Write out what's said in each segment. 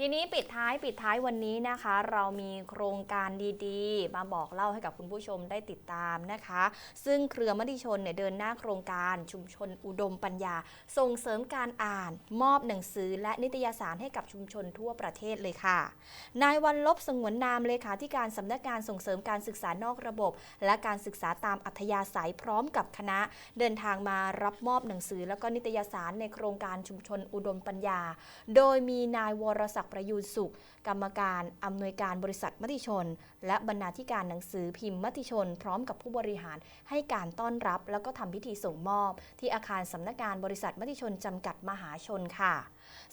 ทีนี้ปิดท้ายปิดท้ายวันนี้นะคะ เรามีโครงการดีๆ มาบอกเล่าให้กับคุณผู้ชมได้ติดตามนะคะ ซึ่งเครือมติชนเนี่ยเดินหน้าโครงการชุมชนอุดมปัญญา ส่งเสริมการอ่าน มอบหนังสือและนิตยสารให้กับชุมชนทั่วประเทศเลยค่ะนายวันลบสงวนนามเลขาธิการสำนักงานส่งเสริมการศึกษานอกระบบ และการศึกษาตามอัธยาศัยพร้อมกับคณะ เดินทางมารับมอบหนังสือ และก็นิตยสารในโครงการชุมชนอุดมปัญญา โดยมีนายวรศักดิประยูนสุข กรรมการอำนวยการบริษัทมติชน และบรรณาธิการหนังสือพิมพ์มติชน พร้อมกับผู้บริหารให้การต้อนรับ แล้วก็ทำพิธีส่งมอบ ที่อาคารสำนักงานบริษัทมติชนจำกัดมหาชนค่ะ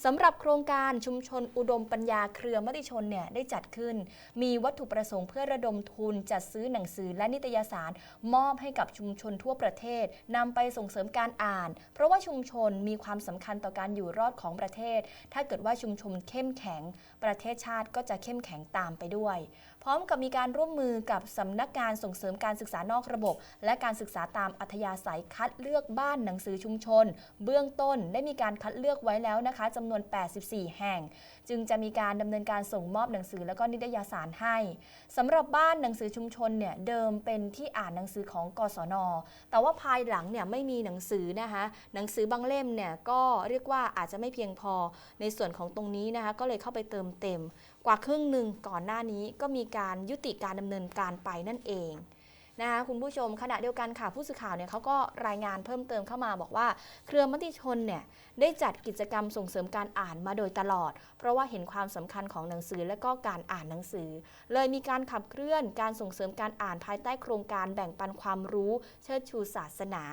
สำหรับโครงการชุมชนอุดมปัญญาเครือมติชนเนี่ยได้จัดขึ้น มีวัตถุประสงค์เพื่อระดมทุนจัดซื้อหนังสือและนิตยสาร มอบให้กับชุมชนทั่วประเทศนำไปส่งเสริมการอ่าน เพราะว่าชุมชนมีความสำคัญต่อการอยู่รอดของประเทศ ถ้าเกิดว่าชุมชนเข้มแข็งประเทศชาติก็จะเข้มแข็งตามไปด้วย พร้อมกับมีการร่วมมือกับสำนักงานส่งเสริมการศึกษานอกระบบ และการศึกษาตามอัธยาศัยคัดเลือกบ้านหนังสือชุมชน เบื้องต้นได้มีการคัดเลือกไว้แล้วนะคะจำนวน 84 แห่ง จึงจะมีการดำเนินการส่งมอบหนังสือแล้วก็นิตยสารให้สำหรับบ้านหนังสือชุมชนเนี่ยเดิมเป็นที่อ่านหนังสือของกศน แต่ว่าภายหลังเนี่ยไม่มีหนังสือนะคะหนังสือบางเล่มเนี่ยก็เรียกว่าอาจจะไม่เพียงพอในส่วนของตรงนี้นะคะก็เลยเข้าไปเติมเต็ม กว่าครึ่งหนึ่งก่อนหน้านี้ก็มีการยุติการดำเนินการไปนั่นเอง นะคะคุณผู้ชมขณะเดียวกันค่ะ ผู้สื่อข่าวเนี่ยเขาก็รายงานเพิ่มเติมเข้ามาบอกว่า เครือมติชนเนี่ยได้จัดกิจกรรมส่งเสริมการอ่านมาโดยตลอด เพราะว่าเห็นความสำคัญของหนังสือและก็การอ่านหนังสือ เลยมีการขับเคลื่อนการส่งเสริมการอ่านภายใต้โครงการแบ่งปันความรู้ เชิดชูศาสนา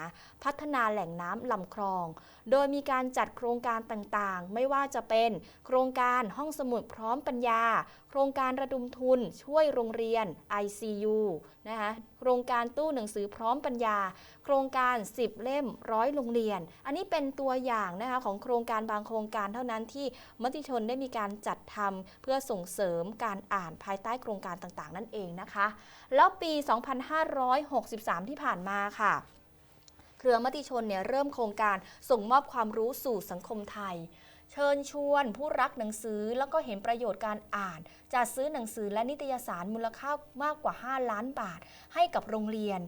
พัฒนาแหล่งน้ำลำคลอง โดยมีการจัดโครงการต่างๆ ไม่ว่าจะเป็น โครงการห้องสมุดพร้อมปัญญา โครงการระดมทุนช่วยโรงเรียน ICU นะคะโครงการตู้หนังสือพร้อมปัญญา โครงการ 10 เล่มร้อยโรงเรียน อันนี้เป็นตัวอย่างนะคะของโครงการบางโครงการเท่านั้นที่มติชนได้มีการจัดทำเพื่อส่งเสริมการอ่านภายใต้โครงการต่างๆ นั่นเองนะคะ แล้วปี 2563 ที่ผ่านมาค่ะเครือมติชนเนี่ยเริ่มโครงการส่งมอบความรู้สู่สังคมไทย เชิญชวนผู้รักหนังสือแล้วก็เห็นประโยชน์การอ่านจัดซื้อหนังสือและนิตยสารมูลค่ามากกว่า 5 ล้านบาท ให้กับโรงเรียน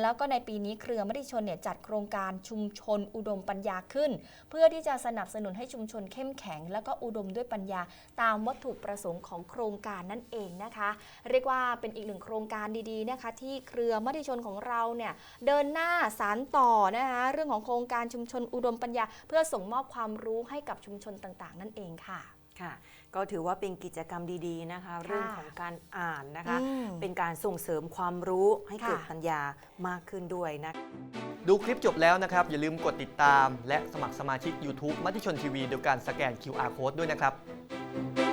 แล้วก็ในปีนี้เครือมติชนเนี่ยจัดโครงการชุมชนอุดมปัญญาขึ้น เพื่อที่จะสนับสนุนให้ชุมชนเข้มแข็ง แล้วก็อุดมด้วยปัญญา ตามวัตถุประสงค์ของโครงการนั่นเองนะคะ เรียกว่าเป็นอีกหนึ่งโครงการดีๆนะคะ ที่เครือมติชนของเราเนี่ยเดินหน้าสารต่อนะคะเรื่องของโครงการชุมชนอุดมปัญญา เพื่อส่งมอบความรู้ให้กับชุมชนต่างๆ นั่นเองค่ะค่ะก็ถือว่าเป็นกิจกรรมดีๆนะคะ เรื่องของการอ่านนะคะอืมเป็นการส่งเสริมความรู้ให้เกิดค่ะปัญญามากขึ้นด้วยนะ ดูคลิปจบแล้วนะครับ อย่าลืมกดติดตาม และสมัครสมาชิก YouTube มติชนทีวีโดยการสแกน QR Code ด้วยนะครับ